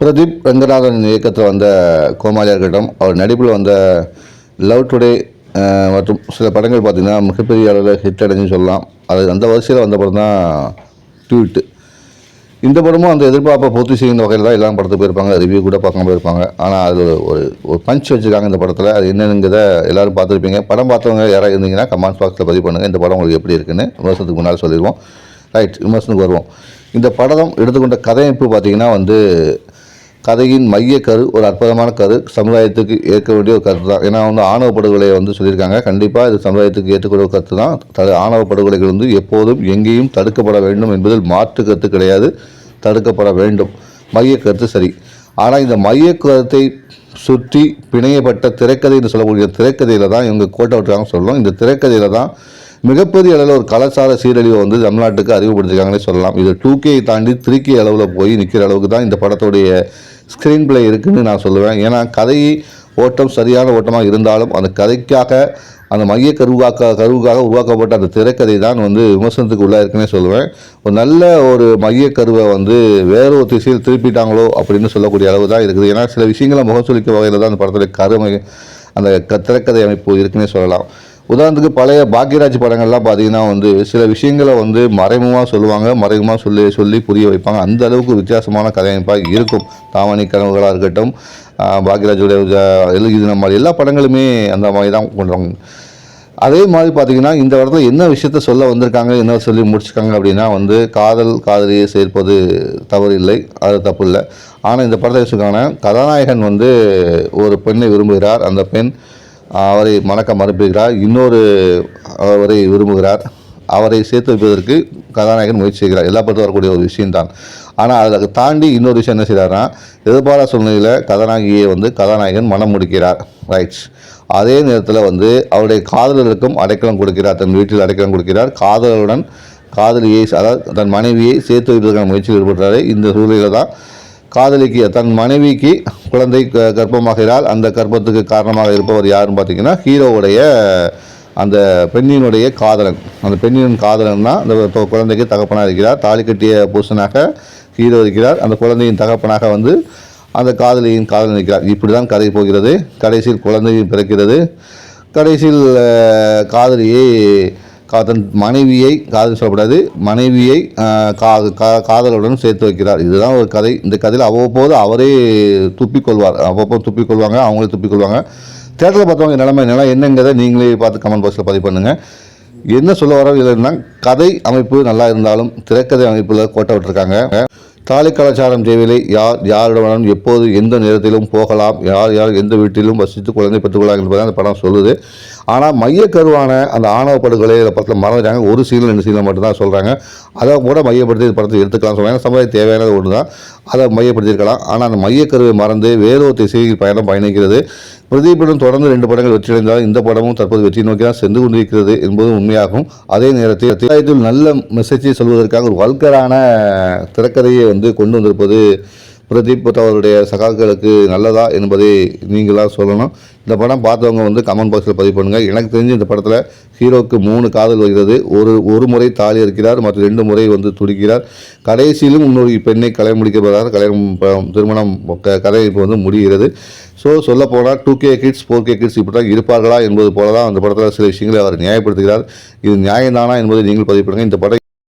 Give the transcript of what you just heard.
பிரதீப் ரங்கநாதன் இயக்கத்தில் வந்த கோமாளியாக இருக்கட்டும் அவர் நடிப்பில் வந்த லவ் டுடே மற்றும் சில படங்கள் பார்த்திங்கன்னா மிகப்பெரிய அளவில் ஹிட் அடைஞ்சுன்னு சொல்லலாம். அது அந்த வரிசையில் வந்த படம் தான் ட்வீட்டு இந்த படமும் அந்த எதிர்பார்ப்பை பூர்த்தி செய்கிற வகையில் தான் எல்லாம் படத்துக்கு போயிருப்பாங்க. ரிவ்யூ கூட பார்க்காம போயிருப்பாங்க ஆனால் அதில் ஒரு ஒரு பஞ்ச் வச்சுருக்காங்க இந்த படத்தில். அது என்னங்கிறத எல்லோரும் பார்த்துருப்பீங்க. படம் பார்த்தவங்க யாராவது இருந்தீங்கன்னா கமெண்ட் பாக்ஸில் பதிவு பண்ணுங்கள் இந்த படம் உங்களுக்கு எப்படி இருக்குன்னு விமர்சனத்துக்கு முன்னால் சொல்லிடுவோம். ரைட் விமர்சனத்துக்கு வருவோம். இந்த படம் எடுத்துக்கொண்ட கதையமைப்பு பார்த்திங்கன்னா வந்து கதையின் மைய கரு ஒரு அற்புதமான கரு சமுதாயத்துக்கு ஏற்க வேண்டிய ஒரு கருத்து தான். ஏன்னா வந்து ஆணவ படுகொலையை வந்து சொல்லியிருக்காங்க. கண்டிப்பாக இது சமுதாயத்துக்கு ஏற்றுக்கூடிய ஒரு கருத்து தான். த- ஆணவ படுகொலைகள் வந்து எப்போதும் எங்கேயும் தடுக்கப்பட வேண்டும் என்பதில் மாற்று கருத்து கிடையாது. தடுக்கப்பட வேண்டும். மைய கருத்து சரி. ஆனால் இந்த மைய கருத்தை சுற்றி பிணையப்பட்ட திரைக்கதை என்று சொல்லக்கூடிய திரைக்கதையில் தான் இவங்க கோட்டை விட்டுறாங்க சொல்லணும். இந்த திரைக்கதையில் தான் மிகப்பெரிய அளவில் ஒரு கலாச்சார சீரழிவை வந்து தமிழ்நாட்டுக்கு அறிமுகப்படுத்திருக்காங்கன்னே சொல்லலாம். இது டூ கே தாண்டி த்ரீ கே அளவில் போய் நிற்கிற அளவுக்கு தான் இந்த படத்துடைய ஸ்க்ரீன் பிளே இருக்குன்னு நான் சொல்லுவேன். ஏன்னா கதை ஓட்டம் சரியான ஓட்டமாக இருந்தாலும் அந்த கதைக்காக அந்த மைய கருவாக்க கருவுக்காக உருவாக்கப்பட்ட அந்த திரைக்கதை தான் வந்து விமர்சனத்துக்கு உள்ளே இருக்குன்னே சொல்லுவேன். ஒரு நல்ல ஒரு மைய கருவை வந்து வேற ஒரு திசையில் திருப்பிட்டாங்களோ அப்படின்னு சொல்லக்கூடிய அளவு தான் இருக்குது. ஏன்னா சில விஷயங்களை முகம் சுழிக்க வகையில் தான் அந்த படத்துடைய கருமை அந்த க திரைக்கதை அமைப்பு இருக்குன்னே சொல்லலாம். உதாரணத்துக்கு பழைய பாக்யராஜ் படங்கள்லாம் பார்த்தீங்கன்னா வந்து சில விஷயங்களை வந்து மறைமுகமாக சொல்லுவாங்க மறைமுகமாக சொல்லி சொல்லி புரிய வைப்பாங்க. அந்த அளவுக்கு வித்தியாசமான கதையமைப்பாக இருக்கும். தாமணி கனவுகளாக இருக்கட்டும் பாக்யராஜுடைய எழுதின மாதிரி எல்லா படங்களுமே அந்த மாதிரி தான் கொண்டு அதே மாதிரி பார்த்தீங்கன்னா இந்த இடத்துல என்ன விஷயத்த சொல்ல வந்திருக்காங்க என்ன சொல்லி முடிச்சிருக்காங்க அப்படின்னா வந்து காதல் காதலியை சேர்ப்பது தவறு இல்லை அது தப்பு இல்லை. ஆனால் இந்த படத்தை வச்சுக்கான கதாநாயகன் வந்து ஒரு பெண்ணை விரும்புகிறார். அந்த பெண் அவரை மணக்க மறுப்புகிறார் இன்னொரு அவரை விரும்புகிறார். அவரை சேர்த்து வைப்பதற்கு கதாநாயகன் முயற்சி செய்கிறார். எல்லா படத்தும் வரக்கூடிய ஒரு விஷயம்தான். ஆனால் அதற்கு தாண்டி இன்னொரு விஷயம் என்ன செய்கிறாருன்னா எதிர்பாரா சூழ்நிலையில் கதாநாயகியை வந்து கதாநாயகன் மனம் முடிக்கிறார். ரைட்ஸ் அதே நேரத்தில் வந்து அவருடைய காதலருக்கும் அடைக்கலம் கொடுக்கிறார். தன் வீட்டில் அடைக்கலம் கொடுக்கிறார். காதலருடன் காதலியை அதாவது தன் மனைவியை சேர்த்து வைப்பதற்கான முயற்சியில் ஈடுபடுறாரு. இந்த சூழ்நிலையில் தான் காதலிக்கு தன் மனைவிக்கு குழந்தை க- கர்ப்பமாகிறாள். அந்த கர்ப்பத்துக்கு காரணமாக இருப்பவர் யாருன்னு பார்த்தீங்கன்னா ஹீரோவுடைய அந்த பெண்ணினுடைய காதலன். அந்த பெண்ணின் காதலன் தான் அந்த குழந்தைக்கு தகப்பனாக இருக்கிறார். தாலி கட்டிய புருஷனாக ஹீரோ இருக்கிறார். அந்த குழந்தையின் தகப்பனாக வந்து அந்த காதலியின் காதலன் இருக்கிறார். இப்படி தான் கதை போகிறது. கடைசியில் குழந்தையும் பிறக்கிறது. கடைசியில் காதலியை தன் மனைவியை காதல் சொல்லக்கூடாது மனைவியை கா காதலுடன் சேர்த்து வைக்கிறார். இதுதான் ஒரு கதை. இந்த கதையில் அவ்வப்போது அவரே துப்பிக்கொள்வார். அவ்வப்போது துப்பிக்கொள்வாங்க அவங்களே துப்பிக்கொள்வாங்க. தேட்டரில் பார்த்தவங்க நிலைமை நிலம் என்னங்கிறத நீங்களே பார்த்து கமெண்ட் பாக்ஸில் பதிவு பண்ணுங்கள் என்ன சொல்ல வர இல்லைன்னா கதை அமைப்பு நல்லா இருந்தாலும் திரைக்கதை அமைப்பில் கோட்டை விட்டுருக்காங்க தாலி கலாச்சாரம் தேவையில்லை. யார் யாரிடம் எப்போது எந்த நேரத்திலும் போகலாம். யார் யார் எந்த வீட்டிலும் வசித்து குழந்தை பெற்றுக்கொள்ளலாம் என்பதை அந்த படம் சொல்லுது. ஆனால் மையக்கருவான அந்த ஆணவ படுகொலை இந்த படத்தில் மறந்துட்டாங்க. ஒரு சீனில் ரெண்டு சீனில் மட்டும்தான் சொல்கிறாங்க அதை கூட மையப்படுத்தி இந்த படத்தை எடுத்துக்கலாம் சொல்கிறாங்க சமுதாயம் தேவையானது ஒன்று தான் அதை மையப்படுத்தியிருக்கலாம். ஆனால் அந்த மையக்கருவை மறந்து வேறொரு திசையில் பயணம் பயணிக்கிறது. பிரதீபிடம் தொடர்ந்து ரெண்டு படங்கள் வெற்றியடைந்தால் இந்த படமும் தற்போது வெற்றி நோக்கி தான் சென்று கொண்டிருக்கிறது என்பதும் உண்மையாகும். அதே நேரத்தில் திரையத்தில் நல்ல மெசேஜை சொல்வதற்காக ஒரு வல்கரான திரைக்கதையை வந்து கொண்டு வந்திருப்பது பிரதீப் அவருடைய சகாக்களுக்கு நல்லதா என்பதை நீங்களாக சொல்லணும். இந்த படம் பார்த்தவங்க வந்து கமெண்ட் பாக்ஸில் பதிவு பண்ணுங்கள் எனக்கு தெரிஞ்சு இந்த படத்தில் ஹீரோக்கு மூணு காதல் வருகிறது. ஒரு ஒரு முறை தாலி இருக்கிறார் மற்றும் ரெண்டு முறை வந்து துடிக்கிறார். கடைசியிலும் இன்னொரு பெண்ணை கல்யாணம் முடிக்கப்படுறார் கல்யாணம் திருமணம் க- கதை இப்போ வந்து முடிகிறது. ஸோ சொல்ல போனால் two K kids four K kids இப்படி தான் இருப்பார்களா என்பது போல தான் அந்த படத்தில் சில விஷயங்களை அவர் நியாயப்படுத்துகிறார். இது நியாயம்தானா என்பதை நீங்கள் பதிவு பண்ணுங்கள் இந்த படம்